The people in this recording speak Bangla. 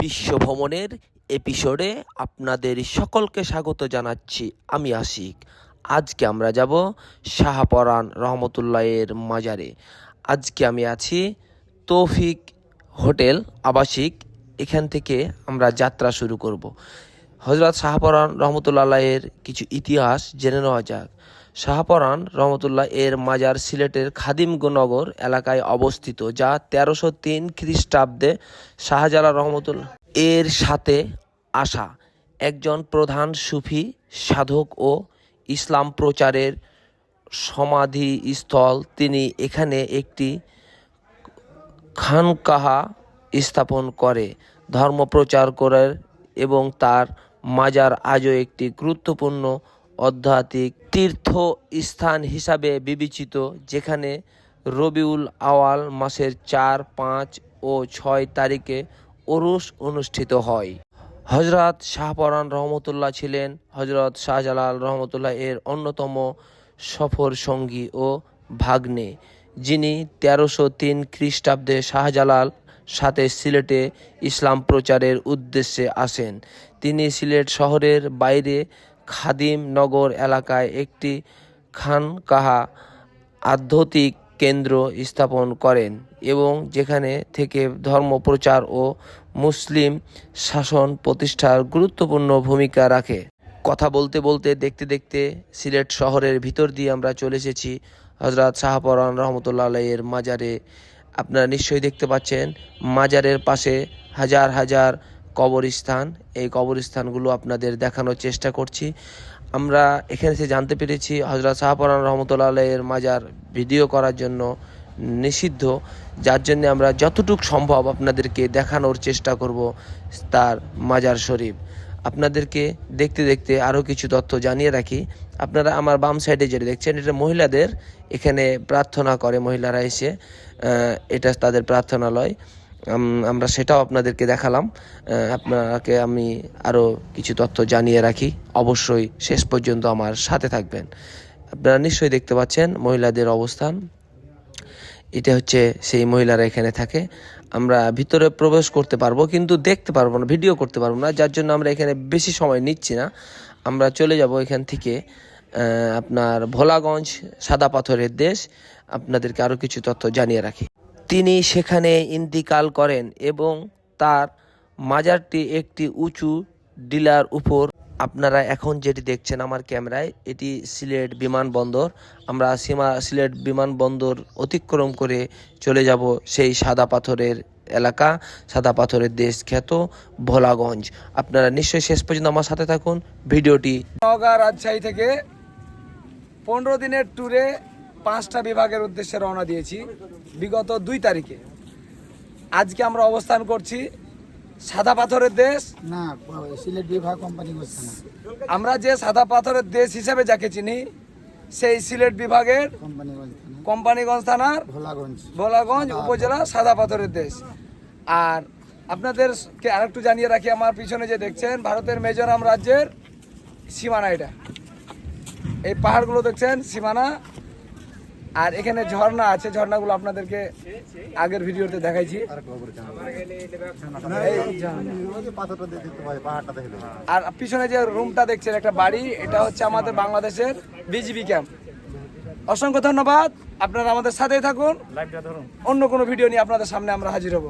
বিশ্ব ভ্রমণের এপিসোডে আপনাদের সকলকে স্বাগত জানাচ্ছি আমি আশিক। আজকে আমরা যাব শাহপরান রহমতুল্লাহের মাজারে। আজকে আমি আছি তৌফিক হোটেল আবাসিক। এখান থেকে আমরা যাত্রা শুরু করব। হজরত শাহপরান রহমতুল্লাহের কিছু ইতিহাস জেনে নেওয়া যাক। শাহপরান রহমতুল্লাহ এর মাজার সিলেটের খাদিমনগর এলাকায় অবস্থিত, যা তেরোশো তিন খ্রিস্টাব্দে শাহজালা রহমতুল্লাহ এর সাথে আসা। একজন প্রধান সুফি, সাধক ও ইসলাম প্রচারের সমাধিস্থল। তিনি এখানে একটি খানকাহা স্থাপন করে ধর্ম প্রচার করে এবং তার মাজার আজও একটি গুরুত্বপূর্ণ আধ্যাত্মিক তীর্থ স্থান হিসাবে বিবেচিত, যেখানে রবিউল আওয়াল মাসের চার, পাঁচ ও ছয় তারিখে ওরস অনুষ্ঠিত হয়। হজরত শাহপরান রহমতুল্লাহ ছিলেন। হজরত শাহজালাল রহমতুল্লাহ এর অন্যতম সফর সঙ্গী ও ভাগ্নে, যিনি তেরোশো তিন খ্রিস্টাব্দে শাহজালাল সাথে সিলেটে ইসলাম প্রচারের উদ্দেশ্যে আসেন। তিনি সিলেট শহরের বাইরে খাদিম নগর এলাকায় একটি খানকাহা আধ্যাত্মিক কেন্দ্র স্থাপন করেন এবং যেখানে থেকে ধর্ম প্রচার ও মুসলিম শাসন প্রতিষ্ঠার গুরুত্বপূর্ণ ভূমিকা রাখে। কথা বলতে বলতে, দেখতে দেখতে সিলেট শহরের ভিতর দিয়ে আমরা চলে এসেছি হজরত শাহপরান রহমতুল্লাহ আলাইয়ের মাজারে। আপনারা নিশ্চয়ই দেখতে পাচ্ছেন, মাজারের পাশে হাজার হাজার কবরস্থান। এই কবরস্থানগুলো আপনাদের দেখানোর চেষ্টা করছি। আমরা এখানে এসে জানতে পেরেছি হজরত শাহপরান রহমতুল্লাহ আলাইয়ের মাজার ভিডিও করার জন্য নিষিদ্ধ। যার জন্য আমরা যতটুকু সম্ভব আপনাদেরকে দেখানোর চেষ্টা করব তার মাজার শরীফ। আপনাদেরকে দেখতে দেখতে আরও কিছু তথ্য জানিয়ে রাখি। আপনারা আমার বাম সাইডে যেটা দেখছেন, এটা মহিলাদের এখানে প্রার্থনা করে মহিলারা এসে এটা তাদের প্রার্থনালয়। আমরা সেটাও আপনাদেরকে দেখালাম। আপনাকে আমি আরও কিছু তথ্য জানিয়ে রাখি। অবশ্যই শেষ পর্যন্ত আমার সাথে থাকবেন। আপনারা নিশ্চয়ই দেখতে পাচ্ছেন মহিলাদের অবস্থান। এটা হচ্ছে সেই মহিলারা এখানে থাকে। আমরা ভিতরে প্রবেশ করতে পারব, কিন্তু দেখতে পারব না, ভিডিও করতে পারব না। যার জন্য আমরা এখানে বেশি সময় নিচ্ছি না। আমরা চলে যাব এখান থেকে আপনার ভোলাগঞ্জ সাদা পাথরের দেশ। আপনাদেরকে আরও কিছু তথ্য জানিয়ে রাখি। তিনি সেখানে ইন্তিকাল করেন এবং তার মাজারটি একটি উঁচু ডিলার উপর। আপনারা এখন যেটি দেখছেন আমার ক্যামেরায়, এটি সিলেট বিমানবন্দর। আমরা সীমা, সিলেট বিমানবন্দর অতিক্রম করে চলে যাব সেই সাদা পাথরের এলাকা, সাদা পাথরের দেশ খ্যাত ভোলাগঞ্জ। আপনারা নিশ্চয়ই শেষ পর্যন্ত আমার সাথে থাকুন। ভিডিওটি নওগাঁ রাজশাহী থেকে পনেরো দিনের ট্যুরে পাঁচটা বিভাগের উদ্দেশ্যে রওনা দিয়েছি বিগত দুই তারিখে। আজকে আমরা অবস্থান করছি সাদা পাথরের দেশ। না সিলেট বিভাগ কোম্পানি আমরা যে সাদা পাথরের দেশ হিসেবে যাকে চিনি সেই সিলেট বিভাগের কোম্পানিগঞ্জ থানার ভোলাগঞ্জ। ভোলাগঞ্জ উপজেলা সাদা পাথরের দেশ। আর আপনাদেরকে আরেকটু জানিয়ে রাখি আমার পিছনে যে দেখছেন ভারতের মিজোরাম রাজ্যের সীমানা এটা। এই পাহাড়গুলো দেখছেন সীমানা। আর এখানে ঝর্ণা আছে ঝর্ণাগুলো আপনাদেরকে আগের ভিডিওতে দেখাইছি। আর পিছনে যে রুমটা দেখছেন একটা বাড়ি এটা হচ্ছে আমাদের বাংলাদেশের বিজিবি ক্যাম্প। অসংখ্য ধন্যবাদ আপনারা আমাদের সাথেই থাকুন। অন্য কোনো ভিডিও নিয়ে আপনাদের সামনে আমরা হাজির হব।